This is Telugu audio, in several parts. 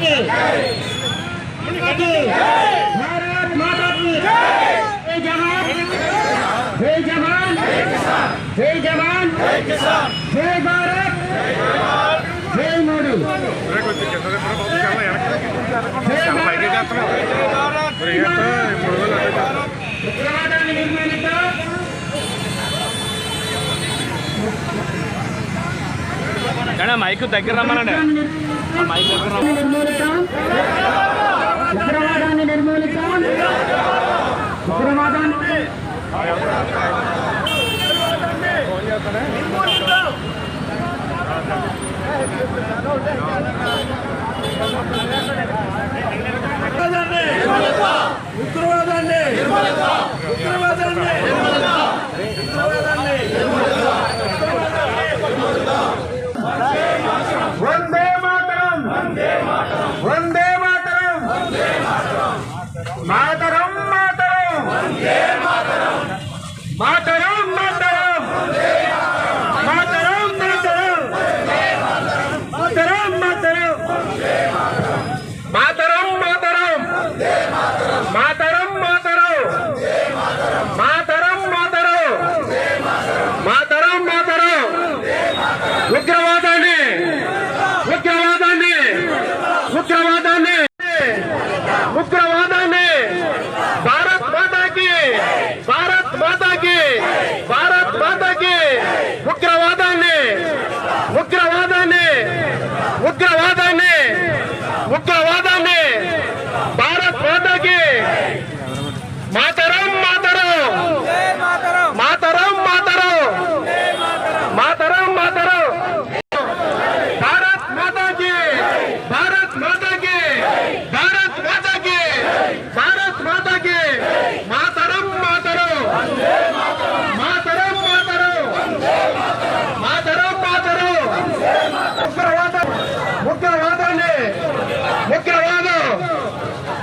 జై! జవాన్! జై జవాన్! మైకు దగ్గర రమ్మనండి. నిర్మూలితం ఉగ్రవాదాన్ని నిర్మూలితం ఉగ్రవాదాన్ని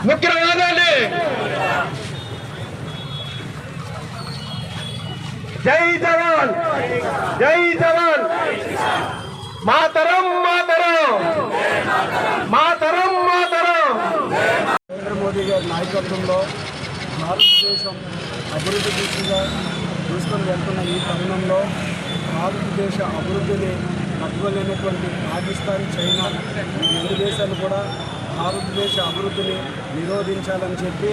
ఉగ్రవాదాన్ని జై జవాన్! జై జవాన్! మాతరం మాతరం! మాతరం మాతరం! నరేంద్ర మోదీ గారి నాయకత్వంలో భారతదేశం అభివృద్ధి దిశగా తీసుకొని వెళ్తున్న ఈ తరుణంలో భారతదేశ అభివృద్ధిని తట్టుకోలేనటువంటి పాకిస్తాన్ చైనా రెండు దేశాలు కూడా భారతదేశ అభివృద్ధిని నిరోధించాలని చెప్పి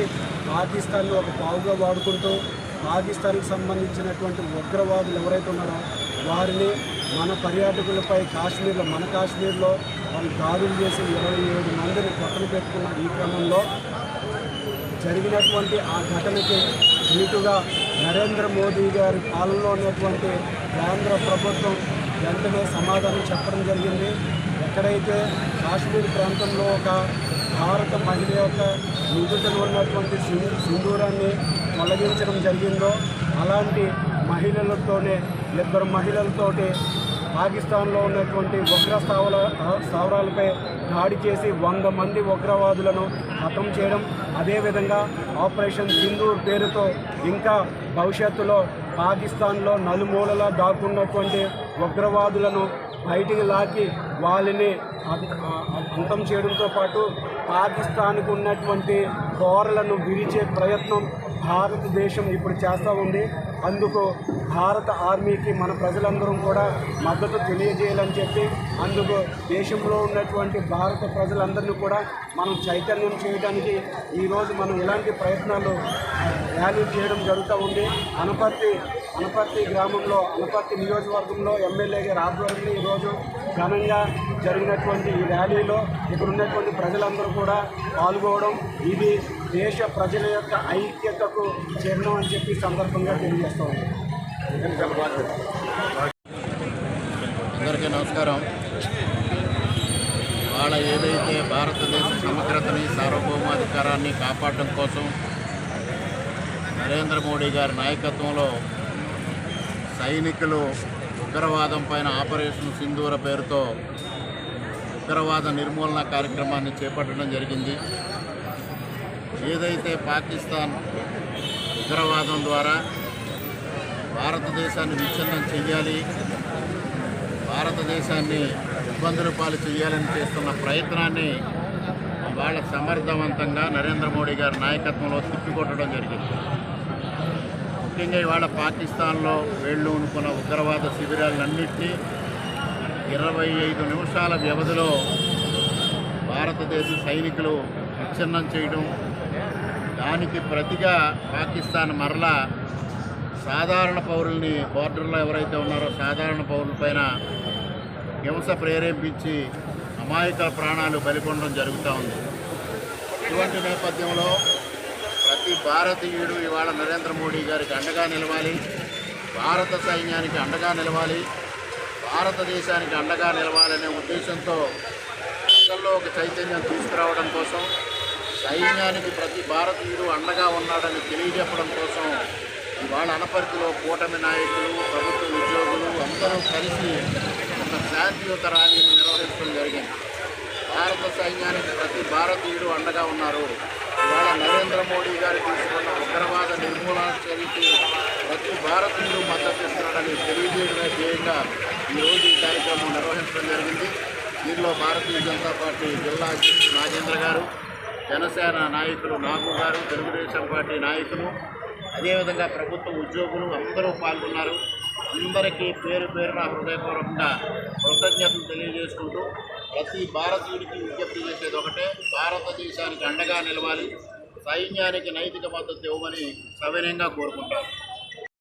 పాకిస్తాన్ని ఒక పావుగా వాడుకుంటూ పాకిస్తాన్కి సంబంధించినటువంటి ఉగ్రవాదులు ఎవరైతే ఉన్నారో వారిని మన పర్యాటకులపై కాశ్మీర్లో మన కాశ్మీర్లో వాళ్ళు దాడులు చేసి ఇరవై ఏడు మందిని పక్కన పెట్టుకున్న ఈ క్రమంలో జరిగినటువంటి ఆ ఘటనకి నీటుగా నరేంద్ర మోదీ గారి పాలనలో ఉన్నటువంటి కేంద్ర ప్రభుత్వం వెంటనే సమాధానం చెప్పడం జరిగింది. ఎక్కడైతే కాశ్మీర్ ప్రాంతంలో ఒక భారత మహిళ యొక్క నిధుటను ఉన్నటువంటి సింధూరాన్ని తొలగించడం జరిగిందో అలాంటి మహిళలతోనే ఇద్దరు మహిళలతోటి పాకిస్తాన్లో ఉన్నటువంటి ఉగ్ర స్థావర స్థావరాలపై దాడి చేసి వంద మంది ఉగ్రవాదులను హతం చేయడం అదేవిధంగా ఆపరేషన్ సింధూర్ పేరుతో ఇంకా భవిష్యత్తులో పాకిస్తాన్లో నలుమూలలా దాక్కున్నటువంటి ఉగ్రవాదులను బయటికి లాగి వాళ్ళని అంతం చేయడంతో పాటు పాకిస్తాన్కు ఉన్నటువంటి కోరలను విరిచే ప్రయత్నం భారతదేశం ఇప్పుడు చేస్తూ ఉంది. అందుకు భారత ఆర్మీకి మన ప్రజలందరం కూడా మద్దతు తెలియజేయాలని చెప్పి అందుకు దేశంలో ఉన్నటువంటి భారత ప్రజలందరినీ కూడా మనం చైతన్యం చేయడానికి ఈరోజు మనం ఇలాంటి ప్రయత్నాలు ర్యాలీ చేయడం జరుగుతూ ఉంది. అనపర్తి అనపర్తి గ్రామంలో అనపర్తి నియోజకవర్గంలో ఎమ్మెల్యే గారి ఆధ్వర్యంలో ఈరోజు ఘనంగా జరిగినటువంటి ఈ ర్యాలీలో ఇక్కడ ఉన్నటువంటి ప్రజలందరూ కూడా పాల్గొనడం ఇది దేశ ప్రజల యొక్క ఐక్యతకు చిహ్నం అని చెప్పి సందర్భంగా తెలియజేస్తూ అందరికీ నమస్కారం. వాళ్ళ ఏదైతే భారతదేశ సమగ్రతని సార్వభౌమాధికారాన్ని కాపాడడం కోసం నరేంద్ర మోడీ గారి నాయకత్వంలో సైనికులు ఉగ్రవాదం పైన ఆపరేషన్ సింధూర పేరుతో ఉగ్రవాద నిర్మూలన కార్యక్రమాన్ని చేపట్టడం జరిగింది. ఏదైతే పాకిస్తాన్ ఉగ్రవాదం ద్వారా భారతదేశాన్ని విచ్ఛిన్నం చెయ్యాలి భారతదేశాన్ని ఇబ్బందుల పాలు చేయాలని చేస్తున్న ప్రయత్నాన్ని వాళ్ళ సమర్థవంతంగా నరేంద్ర మోడీ గారి నాయకత్వంలో తిప్పికొట్టడం జరిగింది. ముఖ్యంగా ఇవాళ పాకిస్తాన్లో వేళ్ళు అనుకున్న ఉగ్రవాద శిబిరాలన్నింటినీ ఇరవై ఐదు నిమిషాల వ్యవధిలో భారతదేశ సైనికులు విచ్ఛిన్నం చేయడం దానికి ప్రతిగా పాకిస్తాన్ మరలా సాధారణ పౌరుల్ని బోర్డర్లో ఎవరైతే ఉన్నారో సాధారణ పౌరులపైన హింస ప్రేరేపించి అమాయకుల ప్రాణాలు బలికొనడం జరుగుతూ ఉంది. ఇటువంటి నేపథ్యంలో ప్రతి భారతీయుడు ఇవాళ నరేంద్ర మోడీ గారికి అండగా నిలవాలి. భారత సైన్యానికి అండగా నిలవాలి. భారతదేశానికి అండగా నిలవాలనే ఉద్దేశంతో ప్రజల్లో ఒక చైతన్యం తీసుకురావడం కోసం సైన్యానికి ప్రతి భారతీయుడు అండగా ఉన్నాడని తెలియజెప్పడం కోసం ఇవాళ అనపర్తిలో కూటమి నాయకులు ప్రభుత్వ ఉద్యోగులు అందరూ కలిసి ఒక శాంతియుత ర్యాలీని నిర్వహించడం జరిగింది. భారత సైన్యానికి ప్రతి భారతీయుడు అండగా ఉన్నారు. నరేంద్ర మోడీ గారు తీసుకున్న ఉగ్రవాద నిర్మూలన చర్యకి ప్రతి భారతీయులు మద్దతు ఇస్తున్నాడని తెలియజేయడమే ధ్యేయంగా ఈరోజు ఈ కార్యక్రమం నిర్వహించడం జరిగింది. దీనిలో భారతీయ జనతా పార్టీ జిల్లా అధ్యక్షుడు రాజేంద్ర గారు జనసేన నాయకులు నాగు గారు తెలుగుదేశం పార్టీ నాయకులు అదేవిధంగా ప్రభుత్వ ఉద్యోగులు అందరూ పాల్గొన్నారు. అందరికీ పేరు పేరున హృదయపూర్వకంగా కృతజ్ఞతలు తెలియజేసుకుంటూ ప్రతి భారతీయుడికి విజ్ఞప్తి చేసేది ఒకటే భారతదేశానికి అండగా నిలవాలి సైన్యానికి నైతిక మద్దతు ఇవ్వమని సవినయంగా కోరుకుంటారు